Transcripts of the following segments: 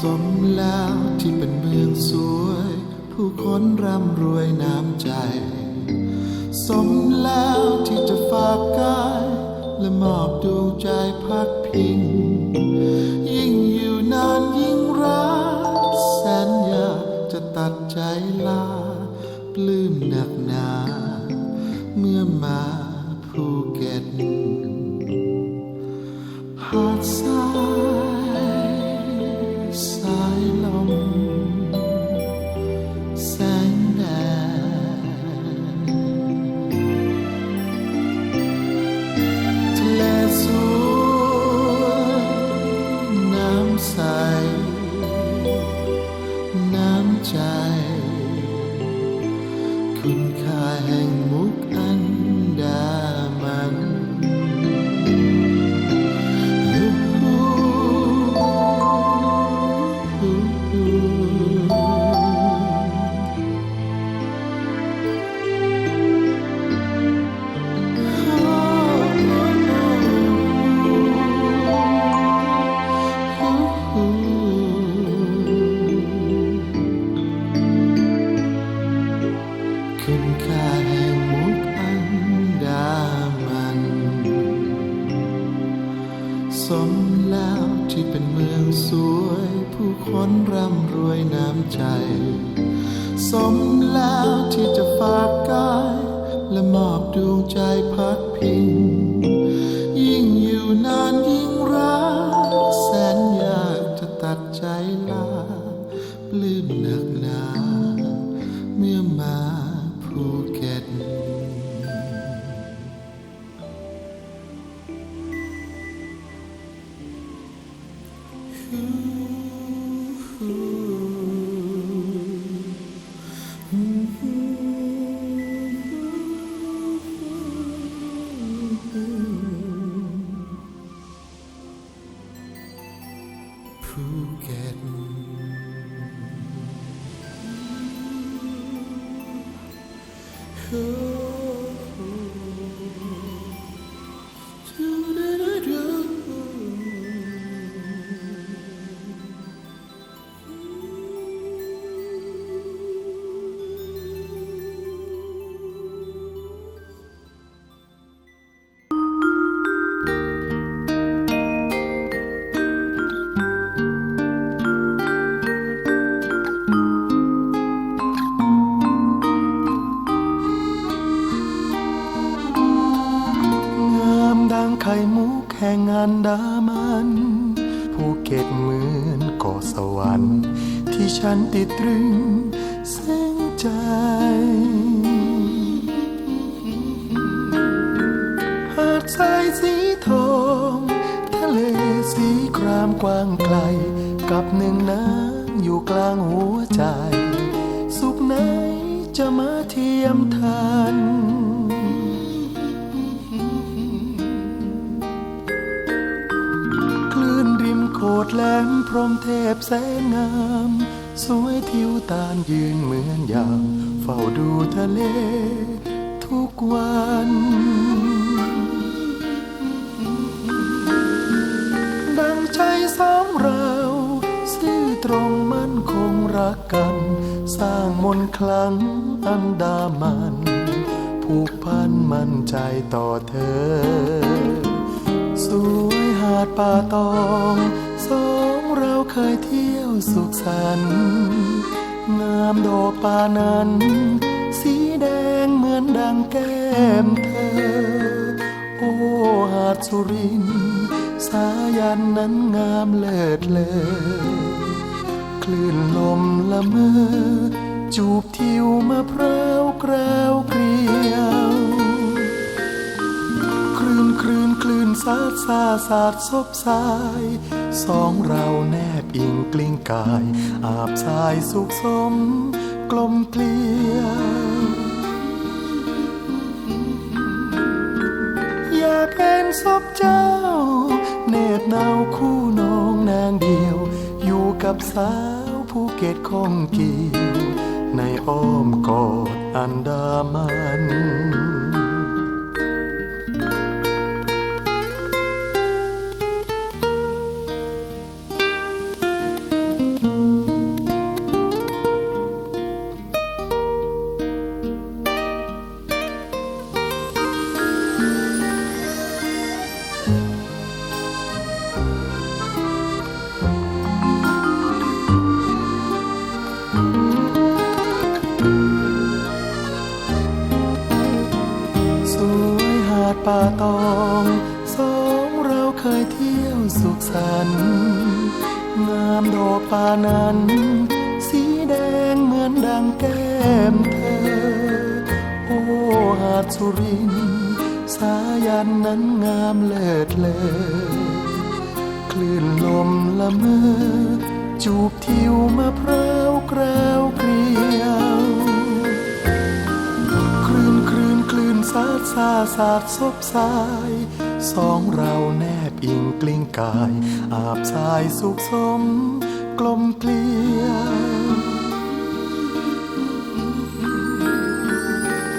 สมแล้วที่เป็นเมืองสวย ผู้คนร่ำรวยน้ำใจ สมแล้วที่จะฝากกาย และมอบดวงใจพักพิง ยิ่งอยู่นานยิ่งรักแสนอยากจะตัดใจลา ปลื้มหนักหนา เมื่อมาภูเก็ต คุณค่าแห่งมุกอันดามัน สวยผู้คนร่ำรวยน้ำใจ สมแล้วที่จะฝากกาย และมอบดวงใจพักพิง ยิ่งอยู่นาน ภูเก็ตง แห่งอันดามันภูเก็ตเหมือนเกาะสวรรค์ ที่ฉันติดตรึงแสงใจหาดทรายสีทองทะเลสีครามกว้างไกล กับหนึ่งน้ำอยู่กลางหัวใจ สุขไหนจะมาเทียมทัน โขดแหลมพรมเทพแสนงาม สวยทิวตานยืนเหมือนยามเฝ้าดูทะเล ทุกวันดังใจสองเราซื่อตรงมั่นคงรักกัน สร้างมนคลังอันดามันผูกพันมั่นใจต่อเธอ สวยหาดป่าตอง สองเราเคยเที่ยวสุขสันต์งามดอกป่านั้น สีแดงเหมือนดังแก้มเธอ โอ้หาดสุริน สายันนั้นงามเลิศเลอคลื่นลมละเมอ จูบทิวมะพร้าวกราวเกลียวคลื่นคลื่นคลื่นสาดสาสาดซบสาย สองเราแนบอิงกลิ้งกาย อาบสายสุขสม กลมเกลียวอยากเป็นศพเจ้า เนบเนาคู่น้องนางเดียว อยู่กับสาวภูเก็ตคงเกี่ยวในอ้อมกอดอันดามัน ป่าตองสองเราเคยเที่ยวสุขสันต์งามดอกป่านั้น สีแดงเหมือนดังแก้มเธอ โอ้หาดสุรินสายันนั้นงามเลิศเลอคลื่นลมละเมอจูบทิวมะพร้าวกราวเกลียว สาดสาสาดซบสาย สองเราแนบอิงกลิ้งกาย อาบสายสุขสม กลมเกลียว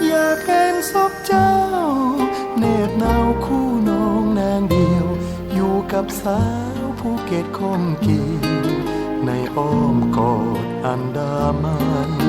อยากเป็นศพเจ้า เนตรเนาคู่น้องนางเดียว อยู่กับสาวภูเก็ตคงเกี่ยวในอ้อมกอดอันดามัน